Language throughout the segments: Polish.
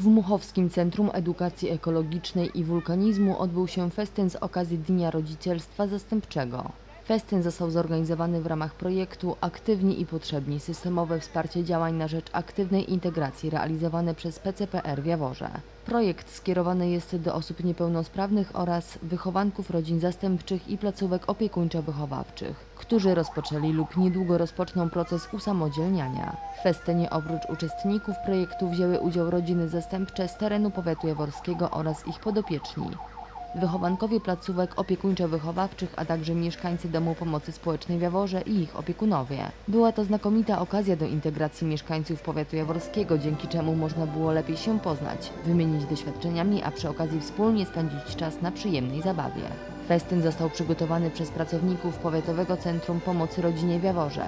W Muchowskim Centrum Edukacji Ekologicznej i Wulkanizmu odbył się festyn z okazji Dnia Rodzicielstwa Zastępczego. Festyn został zorganizowany w ramach projektu Aktywni i Potrzebni systemowe wsparcie działań na rzecz aktywnej integracji realizowane przez PCPR w Jaworze. Projekt skierowany jest do osób niepełnosprawnych oraz wychowanków rodzin zastępczych i placówek opiekuńczo-wychowawczych, którzy rozpoczęli lub niedługo rozpoczną proces usamodzielniania. W festynie oprócz uczestników projektu wzięły udział rodziny zastępcze z terenu powiatu jaworskiego oraz ich podopieczni. Wychowankowie placówek opiekuńczo-wychowawczych, a także mieszkańcy Domu Pomocy Społecznej w Jaworze i ich opiekunowie. Była to znakomita okazja do integracji mieszkańców powiatu jaworskiego, dzięki czemu można było lepiej się poznać, wymienić doświadczeniami, a przy okazji wspólnie spędzić czas na przyjemnej zabawie. Festyn został przygotowany przez pracowników Powiatowego Centrum Pomocy Rodzinie w Jaworze.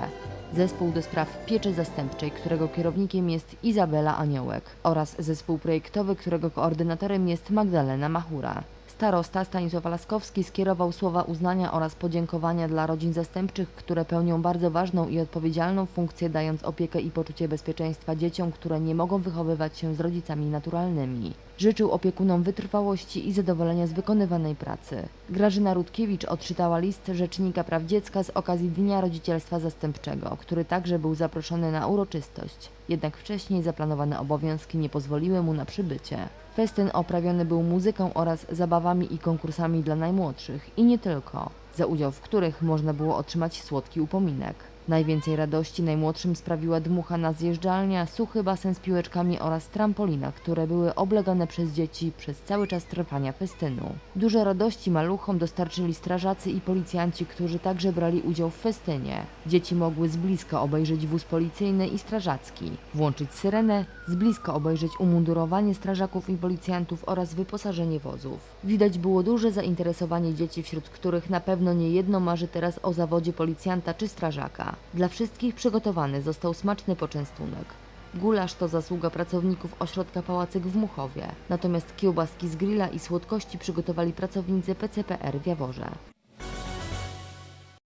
Zespół do spraw pieczy zastępczej, którego kierownikiem jest Izabela Aniołek oraz zespół projektowy, którego koordynatorem jest Magdalena Machura. Starosta Stanisław Laskowski skierował słowa uznania oraz podziękowania dla rodzin zastępczych, które pełnią bardzo ważną i odpowiedzialną funkcję, dając opiekę i poczucie bezpieczeństwa dzieciom, które nie mogą wychowywać się z rodzicami naturalnymi. Życzył opiekunom wytrwałości i zadowolenia z wykonywanej pracy. Grażyna Rutkiewicz odczytała list Rzecznika Praw Dziecka z okazji Dnia Rodzicielstwa Zastępczego, który także był zaproszony na uroczystość. Jednak wcześniej zaplanowane obowiązki nie pozwoliły mu na przybycie. Festyn oprawiony był muzyką oraz zabawami i konkursami dla najmłodszych i nie tylko, za udział w których można było otrzymać słodki upominek. Najwięcej radości najmłodszym sprawiła dmuchana zjeżdżalnia, suchy basen z piłeczkami oraz trampolina, które były oblegane przez dzieci przez cały czas trwania festynu. Dużo radości maluchom dostarczyli strażacy i policjanci, którzy także brali udział w festynie. Dzieci mogły z bliska obejrzeć wóz policyjny i strażacki, włączyć syrenę, z bliska obejrzeć umundurowanie strażaków i policjantów oraz wyposażenie wozów. Widać było duże zainteresowanie dzieci, wśród których na pewno nie jedno marzy teraz o zawodzie policjanta czy strażaka. Dla wszystkich przygotowany został smaczny poczęstunek. Gulasz to zasługa pracowników ośrodka Pałacyk w Muchowie, natomiast kiełbaski z grilla i słodkości przygotowali pracownicy PCPR w Jaworze.